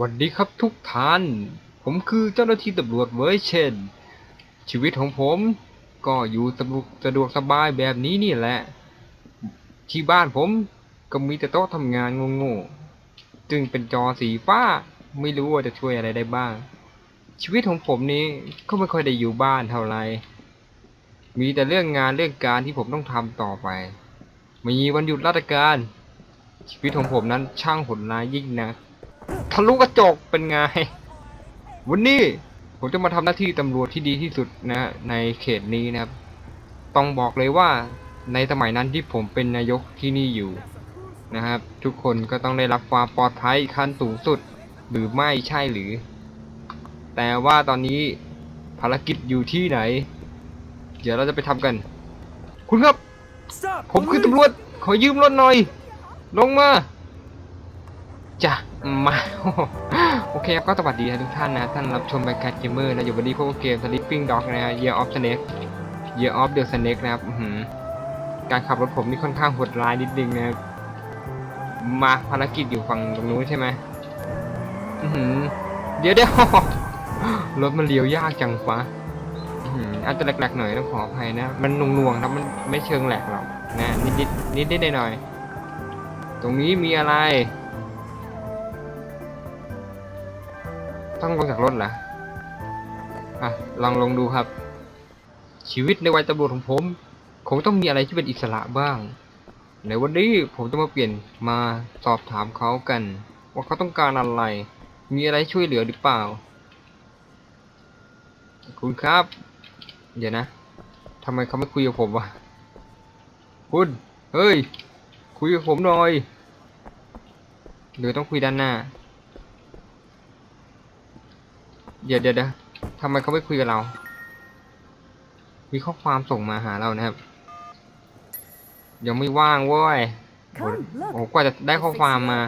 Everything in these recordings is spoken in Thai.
วัสดีครับทุกท่าน ผมคือเจ้าหน้าที่ตำรวจเวอร์เชน ชีวิตของผมก็อยู่สะดวกสะดวกสบายแบบนี้นี่แหละ ที่บ้านผมก็มีแต่โต๊ะทำงานโง่ๆ จึงเป็นจอสีฟ้า ไม่รู้ว่าจะช่วยอะไรได้บ้าง ชีวิตของผมนี้ก็ไม่ค่อยได้อยู่บ้านเท่าไหร่ มีแต่เรื่องงานเรื่องการที่ผมต้องทำต่อไป มีวันหยุดราชการ ชีวิตของผมนั้นช่างหดร้ายยิ่งนะ ทะลุกระจกเป็นไง วันนี้ผมจะมาทำหน้าที่ตำรวจที่ดีที่สุดนะ ในเขตนี้นะครับ ต้องบอกเลยว่าในสมัยนั้นที่ผมเป็นนายกที่นี่อยู่นะครับ ทุกคนก็ต้องได้รับความปลอดภัยขั้นสูงสุด หรือไม่ใช่หรือ แต่ว่าตอนนี้ภารกิจอยู่ที่ไหน เดี๋ยวเราจะไปทำกัน คุณครับ Stop! ผมคือตำรวจขอยืมรถหน่อย ลงมา จ้ะมาโอเคครับก็สวัสดีทุกท่านนะท่านรับชมรายการเกมเมอร์นะอยู่วันนี้พวกเกม Sleeping Dog นะฮะ Year of Snake Year of the Snake นะครับหือการขับรถผมนี่ค่อนข้างโหดร้ายนิดนึงนะครับมาภารกิจอยู่ฝั่งตรงนู้นใช่ไหมหือเดี๋ยวเดี๋ยวรถมันเลี้ยวยากจังฟ้าอื้อหืออาจจะแหลกๆหน่อยต้องขออภัยนะ มันหน่วงๆครับมันไม่เชิงแหลกหรอกนะนิดนิดนิดนิดหน่อยๆตรงนี้มีอะไร ต้องลงจากรถเหรอ อะ ลองลงดูครับ ชีวิตในวัยตำรวจของผม คงต้องมีอะไรที่เป็นอิสระบ้าง ในวันนี้ผมจะมาเปลี่ยนมาสอบถามเขากัน ว่าเขาต้องการอะไร มีอะไรช่วยเหลือหรือเปล่า คุณครับ เดี๋ยวนะทำไมเขาไม่คุยกับผมวะ คุณ เฮ้ย คุยกับผมหน่อยหรือต้องคุยด้านหน้า เดี๋ยวเดี๋ยวเดี๋ยวทำไมเขาไม่คุยกับเรา มีข้อความส่งมาหาเรานะครับ ยังไม่ว่างเว้ย โอ้โห Come, look. โอ้โหกว่าจะได้ข้อความมา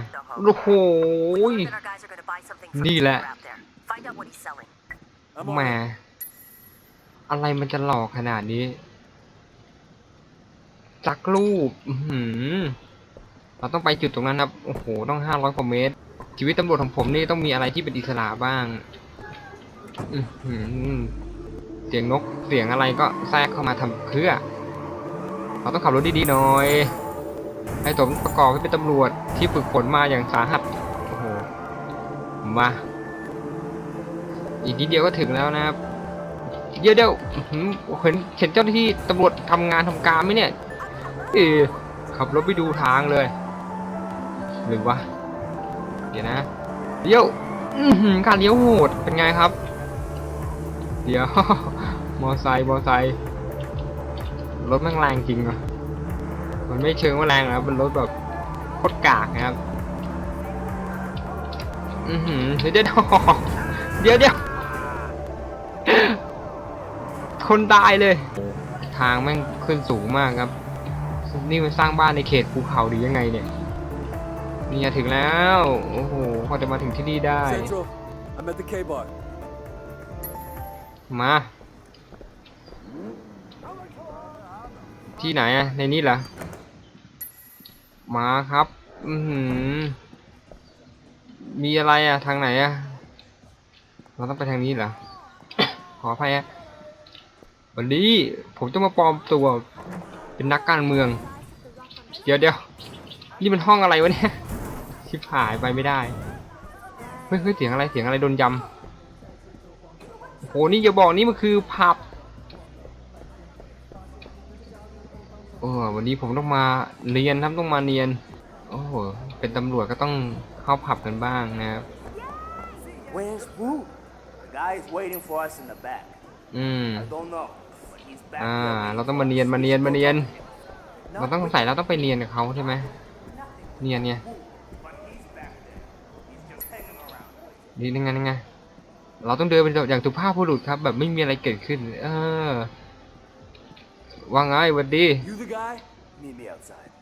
โอ้โห นี่แหละ I'm แหม on it. อะไรมันจะหลอกขนาดนี้ จักรูปอื้อหือเราต้องไปจุดตรงนั้นครับ โอ้โห ต้องห้าร้อยกว่าเมตร ชีวิตตำรวจของผมนี่ต้องมีอะไรที่เป็นอิสระบ้าง อือหือเสียงนกเสียงอะไรก็แทรกเข้ามาทำเพื่อ เราต้องขับรถดีๆหน่อย ให้สมประกอบให้เป็นตำรวจที่ฝึกฝนมาอย่างสาหัส โอ้โห มา อีกนิดเดียวก็ถึงแล้วนะครับ เดี๋ยวเดี๋ยวเห็นเห็นเจ้าหน้าที่ตำรวจทำงานทำการไหมเนี่ย เออขับรถไปดูทางเลย หรือวะ เดี๋ยวนะ เดี๋ยวการเลี้ยวโหดเป็นไงครับ เดี๋ยว มอไซค์ มอไซค์ รถแม่งแรงจริงอะมันไม่เชิงว่าแรงนะครันรถแบบโคตรกากนะครับ อือหือเดี๋ยวเดี๋ยวเดี๋ยวคนตายเลย ทางแม่งขึ้นสูงมากครับ นี่มันสร้างบ้านในเขตภูเขาหรือยังไงเนี่ยนี่ถึงแล้ว โอ้โหพอจะมาถึงที่นี่ได้ มา ที่ไหนอะในนี้เหรอ มาครับ อือหือมีอะไรอะทางไหนอะเราต้องไปทางนี้เหรอ ขออภัยอะวันนี้ผมจะมาปลอมตัว เป็นนักการเมือง เดี๋ยวเดี๋ยวนี่มันห้องอะไรวะเนี่ยชิบหายไปไม่ได้เฮ้ยเสียงอะไรเสียงอะไรโดนยำ โหนี่อย่าบอกนี่มันคือผับเออวันนี้ผมต้องมาเรียนครับต้องมาเรียน โอ้โหเป็นตำรวจก็ต้องเข้าผับกันบ้างนะครับ Where's Wu? The guy's waiting for us in the back. อืม I don't know, but he's back อ่า there. เราต้องมาเรียนมาเรียนมาเรียน เราต้องใส่เราต้องไปเรียนกับเขาใช่ไหมเรียนเนี่ยนี่ยังไงยังไง เราต้องเดินเป็นอย่างสุภาพบุรุษครับ แบบไม่มีอะไรเกิดขึ้น เออว่าไงหวันดี You the guy? Meet me outside.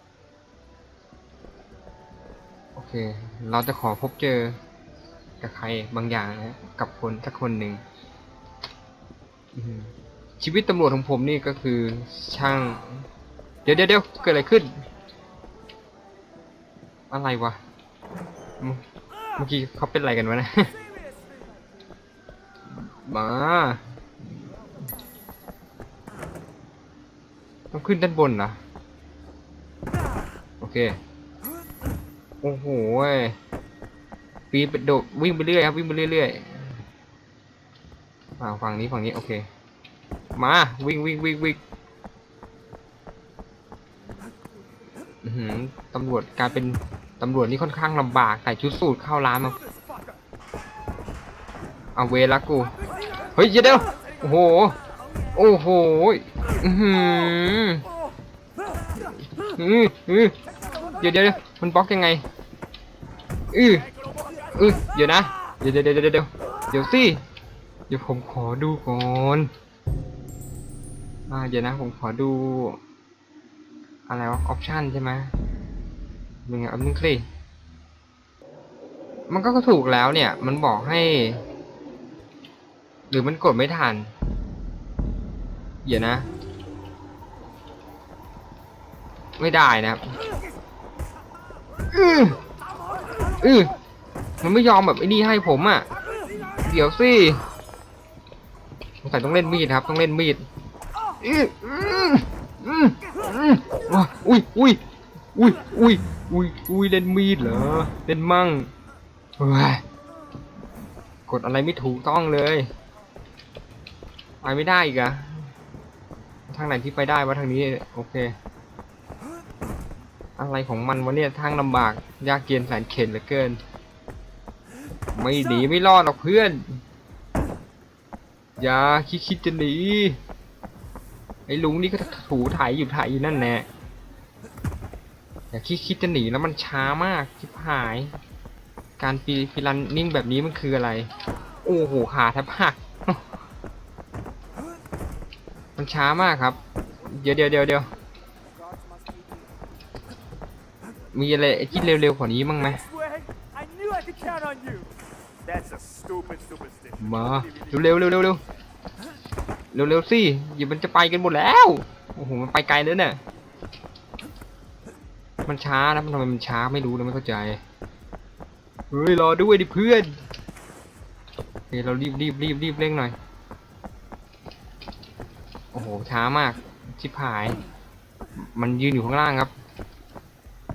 โอเค เราจะขอพบเจอ กับใครบางอย่างนะกับคนสักคนหนึ่งอืมชีวิตตำรวจของผมนี่ก็คือช่าง เดี๋ยวเดี๋ยวเดี๋ยวเกิดอะไรขึ้น อะไรวะอืมมื่อกี้เขาเป็นอะไรกันวะนะ มา ต้องขึ้นด้านบนเหรอโอเค โอ้โหปีไปโดดวิ่งไปเรื่อยครับวิ่งไปเรื่อยๆอ่าฝั่งนี้ฝั่งนี้โอเค มาวิ่งวิ่งวิ่งวิ่งตำรวจกลารเป็นตำรวจนี่ค่อนข้างลำบากใส่ชุดสูทเข้าร้านมาเอาเวละกู เฮ้ยเดี๋ยวโอ้โห โอ้โหอือหืออืออือเดี๋ยวเดี๋ยวมันบล็อกยังไงอืออือเดี๋ยวนะเดี๋ยวเดี๋ยวเดี๋ยวเดี๋ยวเดี๋ยวเดี๋ยวสิเดี๋ยวผมขอดูก่อนอ่าเดี๋ยวนะผมขอดู อะไรวะออปชันใช่ไหมมึงอะมึงคลิมันก็ถูกแล้วเนี่ย มันบอกให้ หรือมันกดไม่ทันเดี๋ยวนะ ไม่ได้นะครับอืออือมันไม่ยอมแบบไอ้นี่ให้ผมอะ เดี๋ยวสิสงสัยต้องเล่นมีดครับ ต้องเล่นมีดอืออืออืออือว้าอุ้ยอุ้ยอุ้ยอุ้ยอุ้ยอุ้ยเล่นมีดเหรอ เล่นมั่งเฮ้ยกดอะไรไม่ถูกต้องเลย ไปไม่ได้อีกอะทางไหนที่ไปได้วะทางนี้โอเค อะไรของมันวะเนี่ยทางลำบากยากเย็นแสนเข็ญเหลือเกิน ไม่หนีไม่รอดหรอกเพื่อน อย่าคิดคิดจะหนีไอ้ลุงนี่ก็ถูถ่ายอยู่ถ่ายอยู่นั่นแน่อย่าคิดคิดจะหนีแล้วมันช้ามากชิบหาย การฟีฟิลันนิ่งแบบนี้มันคืออะไร โอ้โหขาแทบหัก ช้ามากครับ เดี๋ยวเดี๋ยวเดี๋ยวเดี๋ยวมีอะไรคิดเร็วๆกว่านี้มั้งไหม This way, I knew I could count on you. That's a stupid superstition. มาเร็วๆเร็วๆเร็วๆเร็วเร็วๆสิอย่ามันจะไปกันหมดแล้วโอ้โหมันไปไกลแล้วเนี่ยมันช้านะมันทำไมมันช้าไม่รู้นะไม่เข้าใจเฮ้ยรอด้วยดิเพื่อนเฮ้ยเรารีบรีบรีบรีบเร่งหน่อยโอ้โห ช้ามาก ชิบหาย มันยืนอยู่ข้างล่างครับ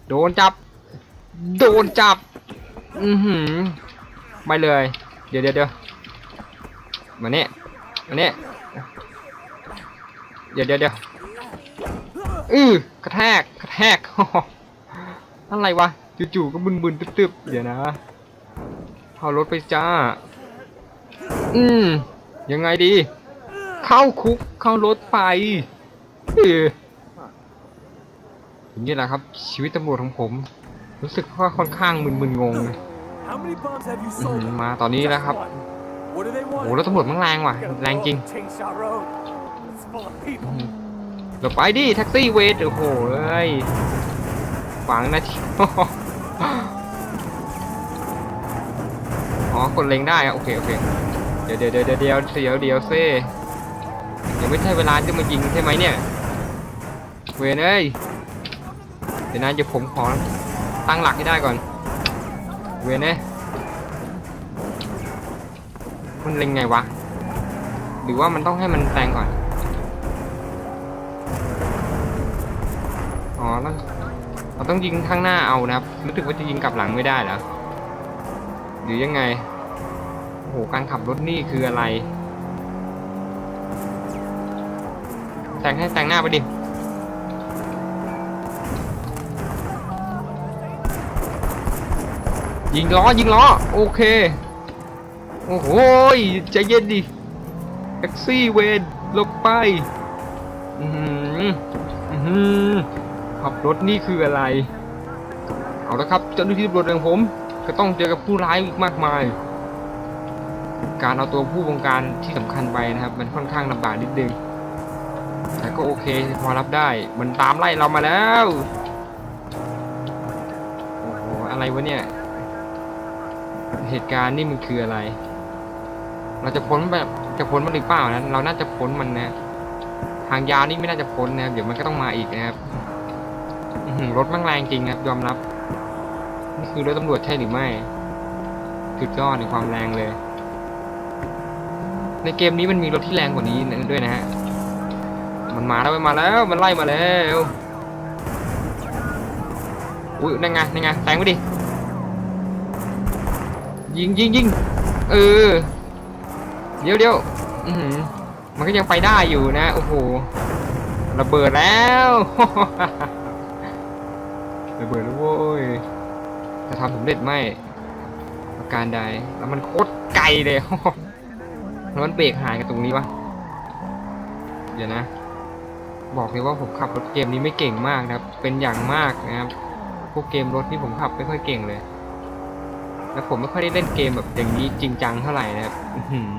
โดนจับ โดนจับ อือหือไปเลย เดี๋ยวเดี๋ยวเดี๋ยวมาเนี่ยมาเนี่ยเดี๋ยวเดี๋ยวเดี๋ยวอือกระแทก กระแทกอะไรวะ จู่ๆ ก็บึนๆ ตึบๆ เดี๋ยวนะเอารถไปจ้า อืม ยังไงดี เข้าคุก เข้ารถไปเอออย่างนี้แหละครับ ชีวิตตำรวจของผม รู้สึกว่าค่อนข้างมึนๆงงเลย How many bombs have you อื้อ sold? หือมาตอนนี้แล้วครับ What do they โอ้ want? โหแล้วตำรวจมันแรงว่ะ Gotta แรงจริง blow up Changsha Road. It's full of people. เดี๋ยวไปดิแท็กซี่เวทโอ้โหเอ้ยฝังนะทีอ๋อกดเล็งได้อะโอเคโอเค เดี๋ยวเดี๋ยวเดี๋ยวเดี๋ยวเดี๋ยวเดี๋ยวเดี๋ยวเซ่ ยังไม่ใช่เวลาจะมายิงใช่ไหมเนี่ย เวนเอ้ยเดี๋ยวนะเดี๋ยวผมขอตั้งหลักให้ได้ก่อน เวนเอ้ยมันเล็งไงวะ หรือว่ามันต้องให้มันแซงก่อน อ๋อเราเราต้องยิงข้างหน้าเอานะครับ รู้สึกว่าจะยิงกลับหลังไม่ได้เหรอ หรือยังไง โอ้โห การขับรถนี่คืออะไร ซงให้แซงหน้าไปดิยิงล้อยิงล้อโอเค โอ้โหใจเย็นดิแท็กซี่เวนลบไปอือหืออื้อหือขับรถนี่คืออะไร เอาละครับเจ้าหน้าที่ตำรวจอย่างผม ก็ต้องเจอกับผู้ร้ายอีกมากมาย การเอาตัวผู้บงการที่สำคัญไปนะครับ มันค่อนข้างลำบากนิดนึง โอเคพอรับได้ มันตามไล่เรามาแล้ว โอ้โห อะไรวะเนี่ย เหตุการณ์นี่มันคืออะไร เราจะพ้นแบบจะพ้นมันหรือเปล่านะ เราน่าจะพ้นมันนะ ทางยาวนี่ไม่น่าจะพ้นนะครับเดี๋ยวมันก็ต้องมาอีกนะครับรถมันแรงจริงครับยอมรับ นี่คือรถตำรวจใช่หรือไม่สุดยอดในความแรงเลย ในเกมนี้มันมีรถที่แรงกว่านี้ด้วยนะฮะ มันมาแล้วมันมาแล้วมันไล่มาแล้วอุ้ยนั่นไงนั่นไงแซงไปดิยิงยิงยิงเออเดี๋ยวเดี๋ยวมันก็ยังไปได้อยู่นะโอ้โหระเบิดแล้วระเบิดแล้วโว้ยจะทำสำเร็จไหมประการใดแล้วมันโคตรไกลเลยแล้วมันเบรกหายกันตรงนี้วะเดี๋ยวนะ บอกเลยว่าผมขับรถเกมนี้ไม่เก่งมากนะครับ เป็นอย่างมากนะครับ พวกเกมรถที่ผมขับไม่ค่อยเก่งเลย แล้วผมไม่ค่อยได้เล่นเกมแบบอย่างนี้จริงจังเท่าไหร่นะครับอื้อหือ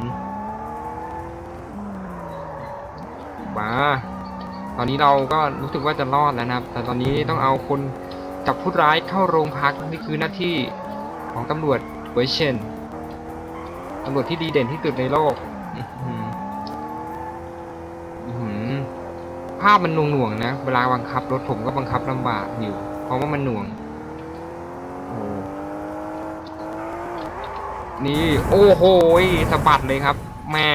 มาตอนนี้เราก็รู้สึกว่าจะรอดแล้วนะครับ แต่ตอนนี้ต้องเอาคนจับผู้ร้ายเข้าโรงพักนี่คือหน้าที่ของตำรวจเวอร์เชนตำรวจที่ดีเด่นที่สุดในโลก อืหือ ภาพมันหน่วงๆนะ เวลาบังคับรถผมก็บังคับลำบากอยู่ เพราะว่ามันหน่วง โอ้นี่โอ้โหสะบัดเลยครับแม่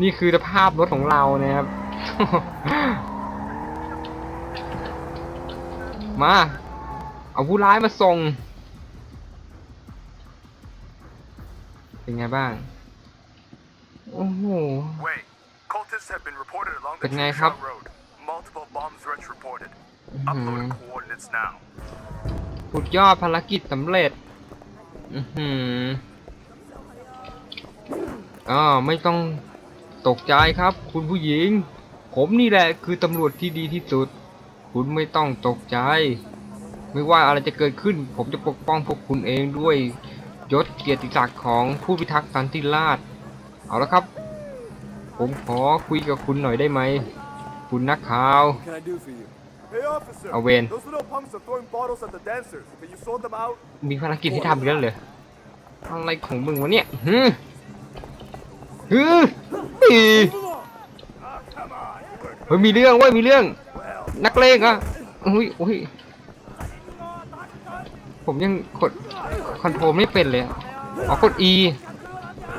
นี่คือสภาพรถของเรานะครับ มา เอาผู้ร้ายมาส่ง เป็นไงบ้าง โอ้โห เป็นไงครับ Chicha Road. Multiple bomb threats reported. อื้อหือ Upload coordinates now. สุดยอดภารกิจสำเร็จอือหืออ่าไม่ต้องตกใจครับ คุณผู้หญิง ผมนี่แหละคือตำรวจที่ดีที่สุด คุณไม่ต้องตกใจ ไม่ว่าอะไรจะเกิดขึ้น ผมจะปกป้องพวกคุณเองด้วยยศเกียรติศักดิ์ของผู้พิทักษ์สันติราษฎร์เอาละครับ ผมขอคุยกับคุณหน่อยได้ไหม คุณนักข่าว What can I do for you? Hey, officer. A win. Those little punks are throwing bottles at the dancers. Can you sort them out? มีภารกิจที่ทำอีกแล้วเหรออะไรของมึงวะเนี่ยฮึฮึอี Ah, come on. You were เฮ้ยมีเรื่องเว้ยมีเรื่อง นักเลงอะอุ้ยอุ้ยผมยังกดคอนโทรลไม่เป็นเลยอะอ๋อกด E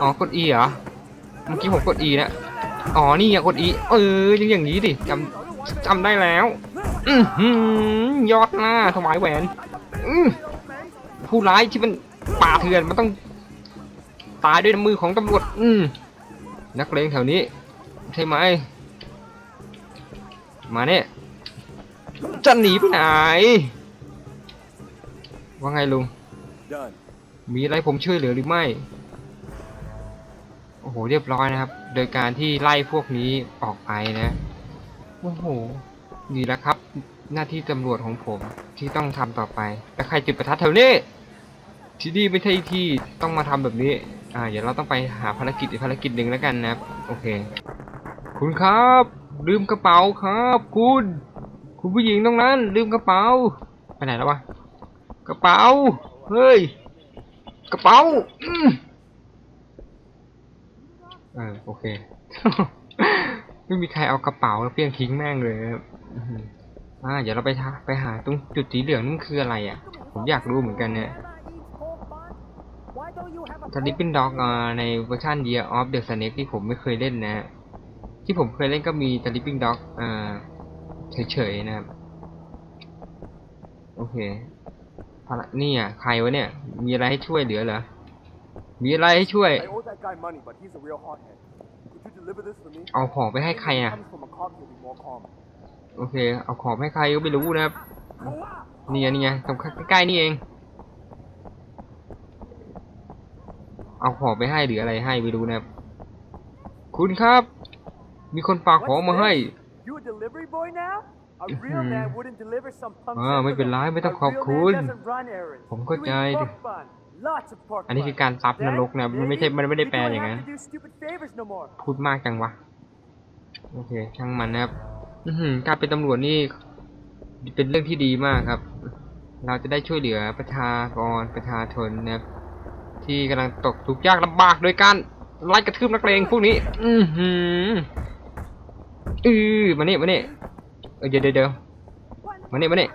อ๋อกด E เหรอ เมื่อกี้ผมกด E นะ อ๋อ นี่อะกด E เออยังอย่างนี้ดิจำจำได้แล้ว อือหือยอดหน้าถวายแหวน อือผู้ร้ายที่มันป่าเถื่อนมันต้อง ตายด้วยน้ำมือของตำรวจ อืมนักเลงแถวนี้ ใช่ไหม มาเนี่ย จะหนีไปไหน ว่าไงลุง Done. มีอะไรผมช่วยเหลือหรือไม่ โอ้โห เรียบร้อยนะครับ โดยการที่ไล่พวกนี้ออกไปนะโอ้โหนี่แหละครับ หน้าที่ตำรวจของผมที่ต้องทำต่อไป แล้วใครจุดประทัดแถวนี้ที่นี่ไม่ใช่ที่ต้องมาทำแบบนี้ อ่า เดี๋ยวเราต้องไปหาภารกิจอีกภารกิจหนึ่งแล้วกันนะโอเค คุณครับ ลืมกระเป๋าครับ คุณ คุณผู้หญิงตรงนั้น ลืมกระเป๋าไปไหนแล้ววะกระเป๋า เฮ้ย กระเป๋า อืม เออโอเค ไม่มีใครเอากระเป๋าแล้วเพียงทิ้งแม่งเลยครับอ่าเดี๋ยวเราไปทาไปหาตรงจุดสีเหลืองนั่นคืออะไรอะ ผมอยากรู้เหมือนกันเนี่ยทลิปปิ้นด็อกในเวอร์ชัน Year of the Snake ที่ผมไม่เคยเล่นนะ ที่ผมเคยเล่นก็มีทลิปปิ้นด็อกอ่าเฉยๆนะครับ โอเคนี่อะ ใครวะเนี่ย มีอะไรให้ช่วยเหลือเหรอ มีอะไรให้ช่วย I owe that guy money, but he's a real hothead. Could you deliver this for me? เอาของไปให้ใครอะ Comes from a cop, he'll be more calm. โอเค เอาของไปให้ใครก็ไม่รู้นะครับ นี่ไงนี่ไงตรงใกล้ๆนี่เอง เอาของไปให้หรืออะไรให้ไม่รู้นะครับ คุณครับ มีคนฝากของมาให้ You a delivery boy now? A real Mhm. man wouldn't deliver some punk อ่าไม่เป็นไรไม่ต้องขอบ A real คุณ man doesn't run errands. ผมเข้าใจ You eat ดิ pork bun. Lots of pork อันนี้คือ bun. การซับน Then, รกนะมันไม่ใช่ มันไม่ได้ maybe แปล you อย่าง don't นั้น have to do stupid favors no more. พูดมากจังวะ โอเค ช่างมันนะครับ อื้อหือการเป็นตำรวจนี่ เป็นเรื่องที่ดีมากครับ เราจะได้ช่วยเหลือประชากรประชาชนนะครับ ที่กำลังตกทุกข์ยากลำบากโดยการไล่กระทืบนักเลงพวกนี้ อือหืออือมานี่มานี่เออเดี๋ยวเดี๋ยวเดี๋ยวมานี่มานี่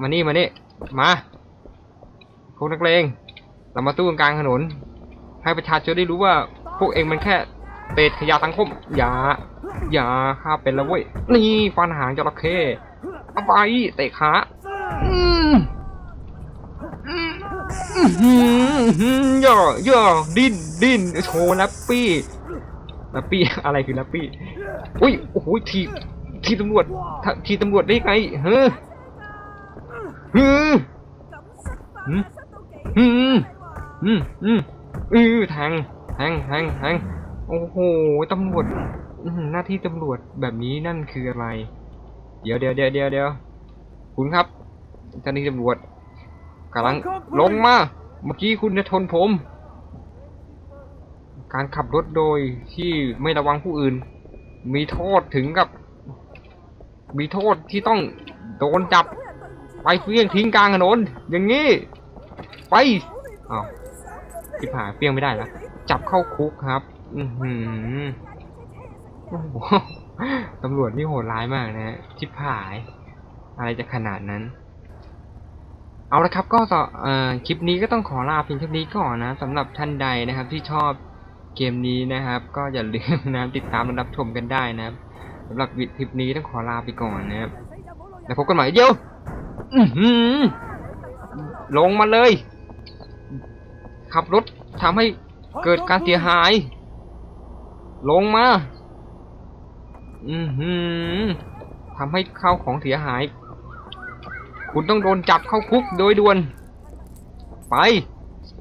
มานี่มานี่มาพวกนักเลง เรามาตู้กลางถนน ให้ประชาชนได้รู้ว่า พวกเองมันแค่เศษขยะสังคม อย่า อย่าข้าเป็นแล้วเว้ย นี่ฟันหางจระเข้เอาไปเตะขาอืมย่อย่อดิ้นดิ้นโชว์แรปปี้แรปปี้อะไรคือแรปปี้อุ้ยโอ้โหทีทีตำรวจทีตำรวจได้ไงเฮ้อฮ้อหืมหืม อืมอืมอือแทงแทงแทงแทงโอ้โหตำรวจอื้อหือหน้าที่ตำรวจแบบนี้นั่นคืออะไร เดี๋ยวเดี๋ยวเดี๋ยวเดี๋ยวเดี๋ยวคุณครับเจ้าหน้าที่ตำรวจกำลังลงมา เมื่อกี้คุณจะชนผม การขับรถโดยที่ไม่ระวังผู้อื่น มีโทษถึงกับ มีโทษที่ต้องโดนจับ ไปเฟี้ยงทิ้งกลางถนน อย่างนี้ ไปอ้าว ที่ผ่าเฟี้ยงไม่ได้แล้วจับเข้าคุกครับ อือหือโอ้โหตำรวจนี่โหดร้ายมากนะฮะชิบหาย อะไรจะขนาดนั้น เอาละครับก็คลิปนี้ก็ต้องขอลาเพียงเท่านี้ก่อนนะสำหรับท่านใดนะครับที่ชอบเกมนี้นะครับ ก็อย่าลืมนะติดตามและรับชมกันได้นะครับสำหรับวิดคลิปนี้ต้องขอลาไปก่อนนะครับแล้วพบกันใหม่เดี๋ยวลงมาเลย ขับรถทำให้เกิดการเสียหาย ลงมา อือหือทำให้ข้าวของเสียหาย คุณต้องโดนจับเข้าคุกโดยด่วน ไป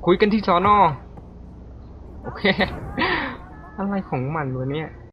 คุยกันที่สอนอโอเค อะไรของมันวะเนี่ย